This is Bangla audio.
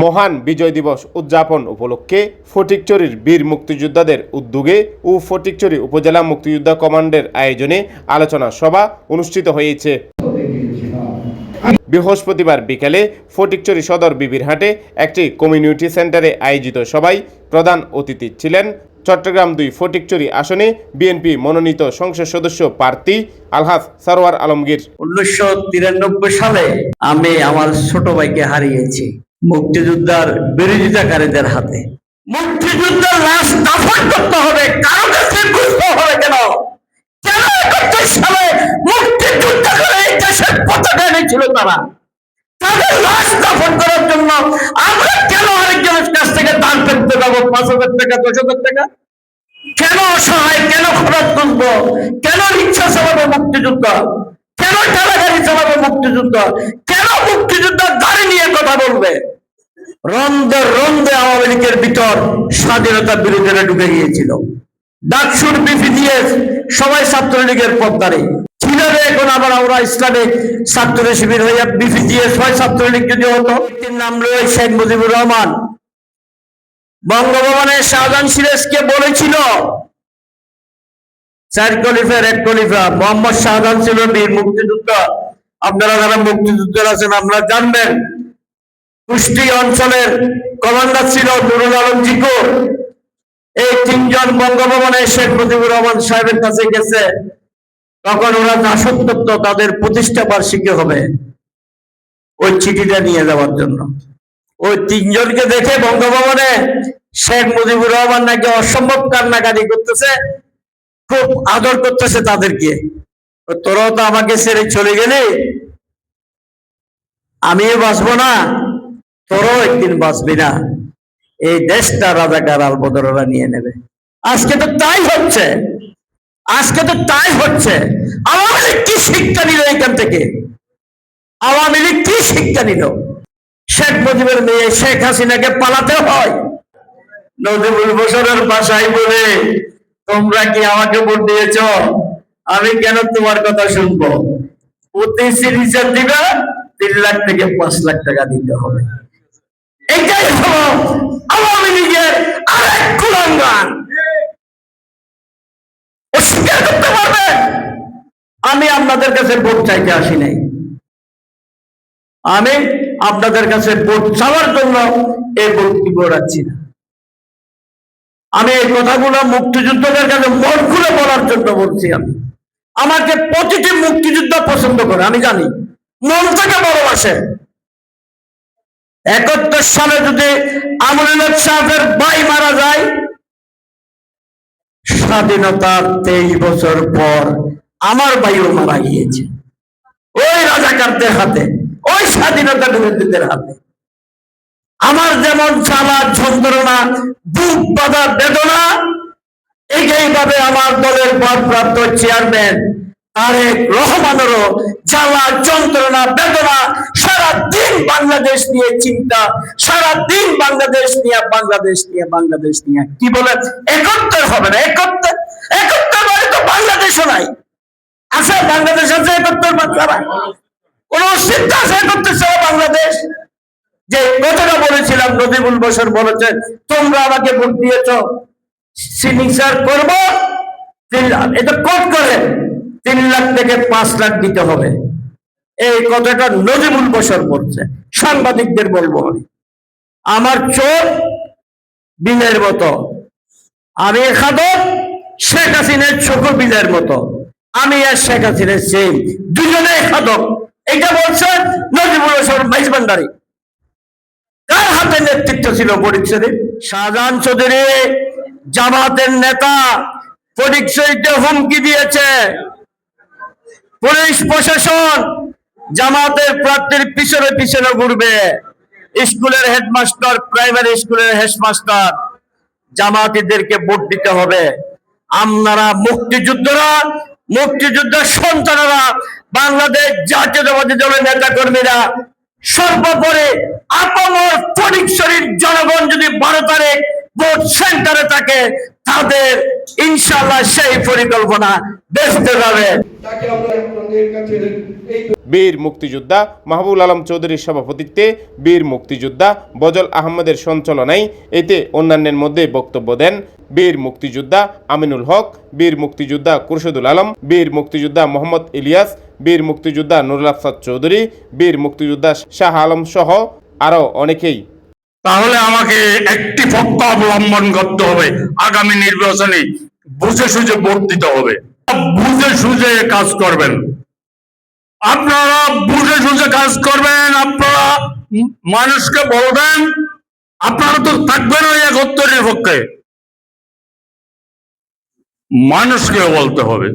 মহান বিজয় দিবস উদযাপন উপলক্ষে ফটিকচুরির বীর মুক্তিযোদ্ধাদের উদ্যোগে ও ফটিকচুরি উপজেলা মুক্তিযোদ্ধা কমান্ডের আয়োজনে আলোচনা সভা অনুষ্ঠিত হয়েছে। বৃহস্পতিবার বিকেলে ফটিকচুরি সদর বিবিরহাটে একটি কমিউনিটি সেন্টারে আয়োজিত সভায় প্রধান অতিথি ছিলেন চট্টগ্রাম দুই ফটিকচুরি আসনে বিএনপি মনোনীত সংসদ সদস্য প্রার্থী আলহাজ সারোয়ার আলমগীর। উনিশশো তিরানব্বই সালে আমি আমার ছোট ভাইকে হারিয়েছি মুক্তিযোদ্ধার বিরোধিতাকারীদের হাতে। মুক্তিযোদ্ধার লাশ দাফন করতে হবে, কারও কাছে বুঝতে হবে কেন? কেন সালে করে দেশের পতাকা এনেছিল তারা? দাফন করার জন্য আমরা কেন আরেকজনের কাছ থেকে দান করতে যাব পাঁচ হাজার টাকা, দশ হাজার টাকা? কেন অসহায়, কেন খরচ করব কেন রিক্সা চালাবে মুক্তিযুদ্ধ? কেন ঠেলাগাড়ি চালাবে মুক্তিযুদ্ধ? কেন মুক্তিযুদ্ধ গাড়ি নিয়ে কথা বলবে? রন্ধে রন্ধে আওয়ামী লীগের ভিতর স্বাধীনতা বিরোধীরা ঢুকে গিয়েছিল। ডাকসুর বিপিডিএস, সবাই ছাত্রলীগের পদ্মারে। কীভাবে এখন আবার আমরা ইসলামিক ছাত্র শিবির হইয়া ছাত্রলীগ যদি হতো ব্যক্তির নাম রয়ে শেখ মুজিবুর রহমান। বঙ্গভবনের শাহজাহান বলেছিল, চার এক মোহাম্মদ শাহজাহান ছিল বীর আপনারা যারা আছেন, আপনারা জানবেন, কুষ্টি অঞ্চলের কমান্ডার ছিল নুরুল আলম জিকো এই তিনজন বঙ্গভবনে শেখ মুজিবুর রহমান সাহেবের কাছে গেছে। তখন ওরা দাসত্ব তাদের প্রতিষ্ঠা বার্ষিকী হবে। ওই চিঠিটা নিয়ে যাওয়ার জন্য। ওই তিনজনকে দেখে বঙ্গভবনে শেখ মুজিবুর রহমান নাকি অসম্ভব কান্নাকাটি করতেছে, খুব আদর করতেছে তাদেরকে। তোরাও তো আমাকে ছেড়ে চলে গেলি, আমিও বাঁচবো না, তোরও একদিন বাঁচবি না। এই দেশটা রাজাকার আলবদরা নিয়ে নেবে। আজকে তো তাই হচ্ছে। আজকে তো তাই হচ্ছে। আওয়ামী লীগ কি শিক্ষা নিল এখান থেকে? আওয়ামী লীগ কি শিক্ষা নিল? শেখ মুজিবের মেয়ে শেখ হাসিনাকে পালাতে হয়। নজিবুল বসরের বাসায় বলে, তোমরা কি আমাকে ভোট দিয়েছ? আমি কেন তোমার কথা শুনব? প্রতি তিন লাখ থেকে পাঁচ লাখ টাকা দিতে হবে। এটাই হলো আওয়ামী লীগের আরেক কুলাঙ্গান। আমি আপনাদের কাছে ভোট চাইতে আসি নাই। আমি আপনাদের কাছে ভোট চাওয়ার জন্য এই বক্তব্য রাখছি না। আমি এই কথাগুলো মুক্তিযুদ্ধদের কাছে মন খুলে বলার জন্য বলছি আমি। আমাকে প্রতিটি মুক্তিযুদ্ধ পছন্দ করে, আমি জানি। মন থেকে ভালোবাসে। একাত্তর সালে যদি আমরুল সাহেবের ভাই মারা যায়, স্বাধীনতার তেইশ বছর পর আমার ভাইও মারা গিয়েছে। ওই রাজাকারদের হাতে, ওই স্বাধীনতা বিরোধীদের হাতে। আমার যেমন জ্বালা যন্ত্রণা বুক বাঁধা বেদনা এইভাবে আমার দলের ভারপ্রাপ্ত চেয়ারম্যান তারেক রহমানেরও জ্বালা, যন্ত্রণা, বেদনা সারা দিন বাংলাদেশ নিয়ে চিন্তা সারা দিন বাংলাদেশ নিয়ে বাংলাদেশ নিয়ে বাংলাদেশ নিয়ে। কি বলে? একত্তর হবে না, একত্তর একত্তর মানে তো বাংলাদেশও নাই। আছে বাংলাদেশ, আছে একত্তর কোন অস্তিত্ব আছে একত্তর ছাড়া বাংলাদেশ? যে কথাটা বলেছিলাম, নজিবুল বসর বলেছেন তোমরা আমাকে ভোট দিয়েছ, সিগনেচার করব। তিন লাখ, এটা কোট করে তিন লাখ থেকে পাঁচ লাখ দিতে হবে। এই কথাটা নজিবুল বসর বলছে, সাংবাদিকদের বলব আমি। আমার চোখ বিলের মতো আমি খাদক শেখ হাসিনের ছোট বিলের মতো। আমি আর শেখ হাসিনের সেই দুজনে খাদক। এটা বলছে নজিবুল বসর মাইজ ভান্ডারী কার হাতে নেতৃত্ব ছিল ফটিক শরীফ? শাহজাহান চৌধুরী। জামাতের নেতা। ফটিক শরীফকে হুমকি দিয়েছে। পুলিশ প্রশাসন জামাতের প্রার্থীর পিছনে পিছনে ঘুরবে। স্কুলের হেডমাস্টার, প্রাইমারি স্কুলের হেডমাস্টার, জামাতিদেরকে ভোট দিতে হবে। আপনারা মুক্তিযুদ্ধরা মুক্তিযুদ্ধের সন্তানরা বাংলাদেশ জাতীয়তাবাদী দলের নেতা কর্মীরা সর্বোপরি আপামর ফটিক শরীর জনগণ যদি ভারতের ভোট সেন্টারে থাকে তাদের ইনশাল্লাহ সেই পরিকল্পনা দেখতে যাবে তাকে আমরা আপনাদের কাছে এই বীর মুক্তিযোদ্ধা মাহবুল আলম চৌধুরীর সভাপতিত্বে বীর মুক্তিযোদ্ধা বজল আহমদের সঞ্চালনায় এতে অন্যান্যের মধ্যে বক্তব্য দেন বীর মুক্তিযোদ্ধা আমিনুল হক বীর মুক্তিযোদ্ধা কুরশদুল আলম বীর মুক্তিযোদ্ধা মোহাম্মদ ইলিয়াস বীর মুক্তিযোদ্ধা নুরুল আফসাদ চৌধুরী বীর মুক্তিযোদ্ধা শাহ আলম সহ আরও অনেকেই তাহলে আমাকে একটি পক্ষ অবলম্বন করতে হবে। আগামী নির্বাচনে বুঝে সুঝে ভোট দিতে হবে। বুঝে সুঝে কাজ করবেন। আপনারা বুঝে সুঝে কাজ করবেন, আপনারা মানুষকে বলবেন, আপনারা তো থাকবেন ওই একত্তরের পক্ষে। মানুষকে বলতে হবে।